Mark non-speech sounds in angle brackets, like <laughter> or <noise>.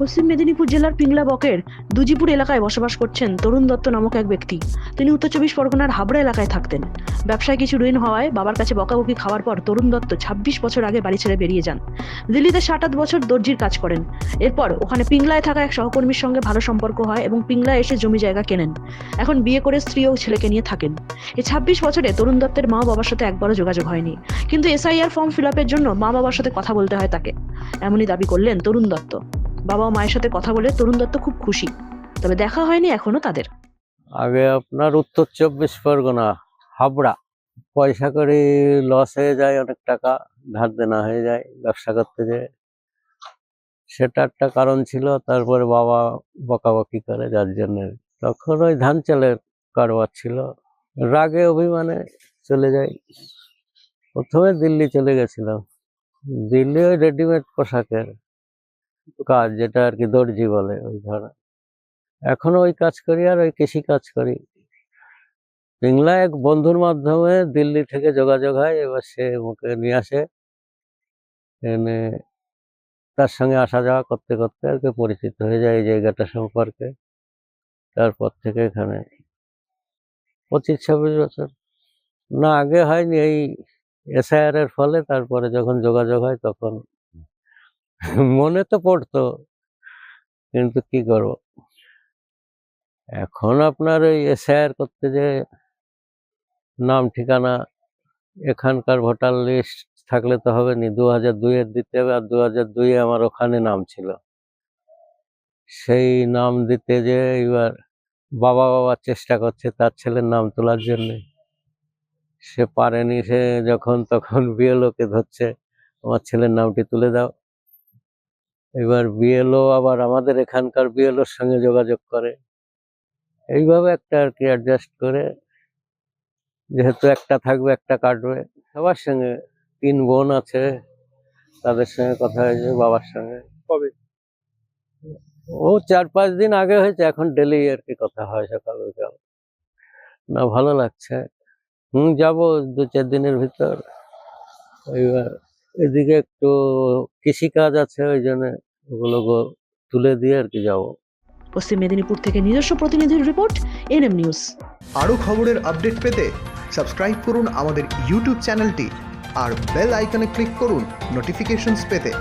পশ্চিম মেদিনীপুর জেলার পিংলা বকের দুজিপুর এলাকায় বসবাস করছেন তরুণ দত্ত নামক এক ব্যক্তি। তিনি উত্তর চব্বিশ পরগনার হাবড়া এলাকায় থাকতেন। ব্যবসায় কিছু ঋণ হওয়ায় বাবার কাছে বকাবকি খাওয়ার পর তরুণ দত্ত ছাব্বিশ বছর আগে বাড়ি ছেড়ে বেরিয়ে যান। দিল্লিতে সাত আট বছর দর্জির কাজ করেন। এরপর ওখানে পিংলায় থাকা এক সহকর্মীর সঙ্গে ভালো সম্পর্ক হয় এবং পিংলায় এসে জমি জায়গা কেনেন। এখন বিয়ে করে স্ত্রী ও ছেলেকে নিয়ে থাকেন। এই ছাব্বিশ বছরে তরুণ দত্তের মা বাবার সাথে একবারও যোগাযোগ হয়নি। কিন্তু এসআইআর ফর্ম ফিল জন্য মা বাবার সাথে কথা বলতে হয় তাকে। এমনই দাবি করলেন তরুণ দত্ত। বাবা মায়ের সাথে কথা বলে তরুণ দত্ত খুব খুশি। তবে দেখা হয়নি এখনও তাদের। আগে আপনার উত্তর চব্বিশ পরগনা, হাবড়া। পয়সা করে লস হয়ে যায় অনেক টাকা, ধার দেনা হয়ে যায়, ব্যবসা করতে যেয়ে। সেটা একটা কারণ ছিল, তারপরে বাবা বকাবকি করে যার জন্য। তখন ওই ধান চালের কারবার ছিল। রাগে অভিমানে চলে যাই। প্রথমে দিল্লি চলে গেছিলাম। দিল্লি ওই রেডিমেড পোশাকের। কাজ যেটা আর কি দর্জি বলে ওই ধরনের এখনও ওই কাজ করি আর ওই কৃষি কাজ করি। পিংলা এক বন্ধুর মাধ্যমে দিল্লি থেকে যোগাযোগ হয়, এবার সে মুখে নিয়ে আসে। এনে তার সঙ্গে আসা যাওয়া করতে করতে আর কি পরিচিত হয়ে যায় এই জায়গাটা সম্পর্কে। তারপর থেকে এখানে পঁচিশ ছাব্বিশ বছর। না, আগে হয়নি এই এসআইআর এর ফলে, তারপরে যখন যোগাযোগ হয় তখন মনে তো পড়তো, কিন্তু কি করব? এখন আপনার ওই এসআইআর করতে যে নাম, ঠিকানা, এখানকার ভোটার লিস্ট থাকলে তো হবে নি দু হাজার দুইয়ের দিতে হবে আর দু হাজার দুইয়ে আমার ওখানে নাম ছিল। সেই নাম দিতে যে এবার বাবা বাবা চেষ্টা করছে তার ছেলের নাম তোলার জন্যে। সে পারেনি, সে যখন, তখন <laughs> বিএলওকে ধরছে, আমার ছেলের নামটি তুলে দাও। এবার বিএলও আবার আমাদের এখানকার বিএলওর সঙ্গে যোগাযোগ করে। এইভাবে একটা আর কি অ্যাডজাস্ট করে। যেহেতু একটা থাকবে একটা কাটবে। সবার সঙ্গে তিন বোন আছে তাদের সঙ্গে কথা হয়েছে বাবার সঙ্গে। কবে? ও চার পাঁচ দিন আগে হয়েছে এখন ডেলি আর কি কথা হয় সকাল বিকাল না ভালো লাগছে। হুম যাব দু চার দিনের ভিতর। এইবার এদিকে একটু কৃষিকাজ আছে ওই জন্য ওগুলো গো- তুলে দিয়ে আর কি যাব। পশ্চিম মেদিনীপুর থেকে নিজস্ব প্রতিনিধির রিপোর্ট এনএম নিউজ। আরও খবরের আপডেট পেতে সাবস্ক্রাইব করুন আমাদের ইউটিউব চ্যানেলটি আর বেল আইকনে ক্লিক করুন নোটিফিকেশনস পেতে।